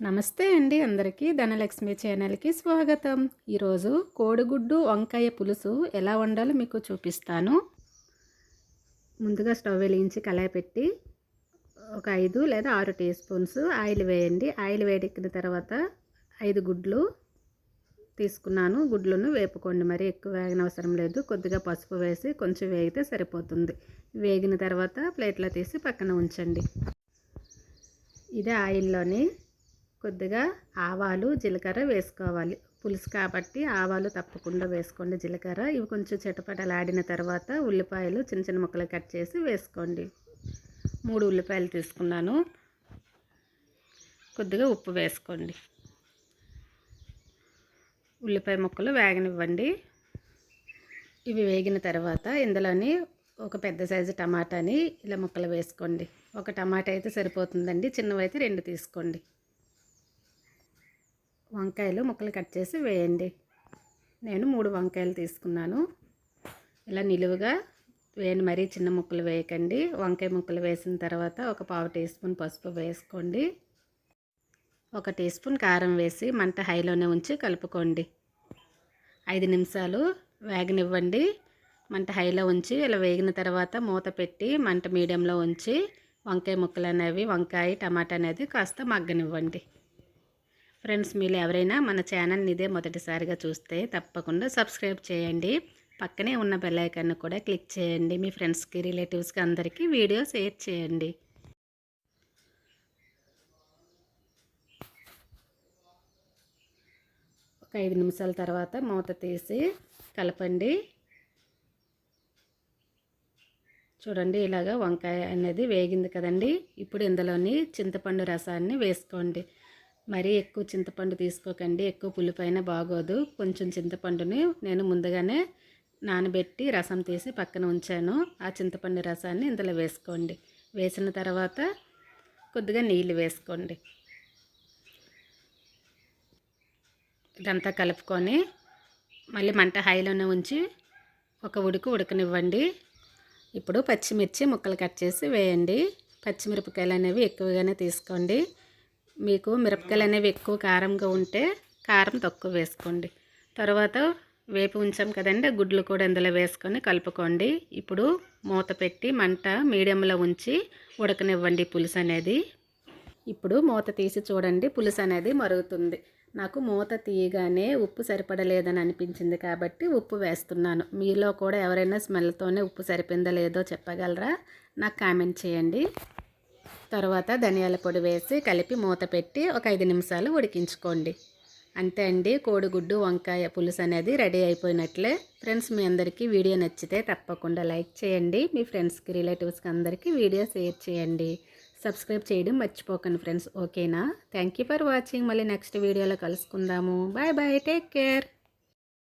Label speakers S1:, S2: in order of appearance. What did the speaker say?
S1: నమస్తే అండి అందరికీ. ధనలక్ష్మి ఛానల్కి స్వాగతం. ఈరోజు కోడిగుడ్డు వంకాయ పులుసు ఎలా వండాలో మీకు చూపిస్తాను. ముందుగా స్టవ్ వెలిగించి కళాయి పెట్టి ఒక ఐదు లేదా ఆరు టీ స్పూన్స్ ఆయిల్ వేయండి. ఆయిల్ వేడెక్కిన తర్వాత ఐదు గుడ్లు తీసుకున్నాను. గుడ్లను వేపుకోండి. మరి ఎక్కువ వేగన అవసరం లేదు. కొద్దిగా పసుపు వేసి కొంచెం వేగితే సరిపోతుంది. వేగిన తర్వాత ప్లేట్లో తీసి పక్కన ఉంచండి. ఇదే ఆయిల్లోని కొద్దిగా ఆవాలు జీలకర్ర వేసుకోవాలి. పులుసు కాబట్టి ఆవాలు తప్పకుండా వేసుకోండి జీలకర్ర. ఇవి కొంచెం చిటపటలాడిన తర్వాత ఉల్లిపాయలు చిన్న చిన్న ముక్కలు కట్ చేసి వేసుకోండి. మూడు ఉల్లిపాయలు తీసుకున్నాను. కొద్దిగా ఉప్పు వేసుకోండి. ఉల్లిపాయ ముక్కలు వేగనివ్వండి. ఇవి వేగిన తర్వాత ఇందులోని ఒక పెద్ద సైజు టమాటాని ఇలా ముక్కలు వేసుకోండి. ఒక టమాటా అయితే సరిపోతుందండి. చిన్నవైతే రెండు తీసుకోండి. వంకాయలు ముక్కలు కట్ చేసి వేయండి. నేను మూడు వంకాయలు తీసుకున్నాను. ఇలా నిలువుగా వేయండి. మరీ చిన్న ముక్కలు వేయకండి. వంకాయ ముక్కలు వేసిన తర్వాత ఒక పావు టీ స్పూన్ పసుపు వేసుకోండి. ఒక టీ స్పూన్ కారం వేసి మంట హైలోనే ఉంచి కలుపుకోండి. ఐదు నిమిషాలు వేగనివ్వండి. మంట హైలో ఉంచి ఇలా వేగిన తర్వాత మూత పెట్టి మంట మీడియంలో ఉంచి వంకాయ ముక్కలు అనేవి వంకాయ టమాటా అనేది కాస్త మగ్గనివ్వండి. ఫ్రెండ్స్ మీరు ఎవరైనా మన ఛానల్ని ఇదే మొదటిసారిగా చూస్తే తప్పకుండా సబ్స్క్రైబ్ చేయండి. పక్కనే ఉన్న బెల్ కూడా క్లిక్ చేయండి. మీ ఫ్రెండ్స్కి రిలేటివ్స్కి అందరికీ వీడియో షేర్ చేయండి. ఒక ఐదు నిమిషాల తర్వాత మూత తీసి కలపండి. చూడండి ఇలాగ వంకాయ అనేది వేగింది కదండి. ఇప్పుడు ఇందులోని చింతపండు రసాన్ని వేసుకోండి. మరీ ఎక్కువ చింతపండు తీసుకోకండి. ఎక్కువ పులిపైన బాగోదు. కొంచెం చింతపండుని నేను ముందుగానే నానబెట్టి రసం తీసి పక్కన ఉంచాను. ఆ చింతపండు రసాన్ని ఇందులో వేసుకోండి. వేసిన తర్వాత కొద్దిగా నీళ్ళు వేసుకోండి. ఇదంతా కలుపుకొని మళ్ళీ మంట హైలోనే ఉంచి ఒక ఉడుకు ఉడకనివ్వండి. ఇప్పుడు పచ్చిమిర్చి ముక్కలు కట్ చేసి వేయండి. పచ్చిమిరపకాయలు అనేవి ఎక్కువగానే తీసుకోండి. మీకు మిరపకాయలు అనేవి ఎక్కువ కారంగా ఉంటే కారం తక్కువ వేసుకోండి. తర్వాత వేపు ఉంచాం కదండి గుడ్లు కూడా ఇందులో వేసుకొని కలుపుకోండి. ఇప్పుడు మూత పెట్టి మంట మీడియంలో ఉంచి ఉడకనివ్వండి పులుసు అనేది. ఇప్పుడు మూత తీసి చూడండి పులుసు అనేది మరుగుతుంది. నాకు మూత తీయగానే ఉప్పు సరిపడలేదని అనిపించింది కాబట్టి ఉప్పు వేస్తున్నాను. మీలో కూడా ఎవరైనా స్మెల్తోనే ఉప్పు సరిపోయిందో లేదో చెప్పగలరా? నాకు కామెంట్ చేయండి. తర్వాత ధనియాల పొడి వేసి కలిపి మూత పెట్టి ఒక ఐదు నిమిషాలు ఉడికించుకోండి. అంతే అండి కోడిగుడ్డు వంకాయ పులుసు అనేది రెడీ అయిపోయినట్లే. ఫ్రెండ్స్ మీ అందరికీ వీడియో నచ్చితే తప్పకుండా లైక్ చేయండి. మీ ఫ్రెండ్స్కి రిలేటివ్స్కి అందరికీ వీడియో షేర్ చేయండి. సబ్స్క్రైబ్ చేయడం మర్చిపోకండి ఫ్రెండ్స్ ఓకేనా? Thank for watching. మళ్ళీ నెక్స్ట్ వీడియోలో కలుసుకుందాము. Bye bye take care.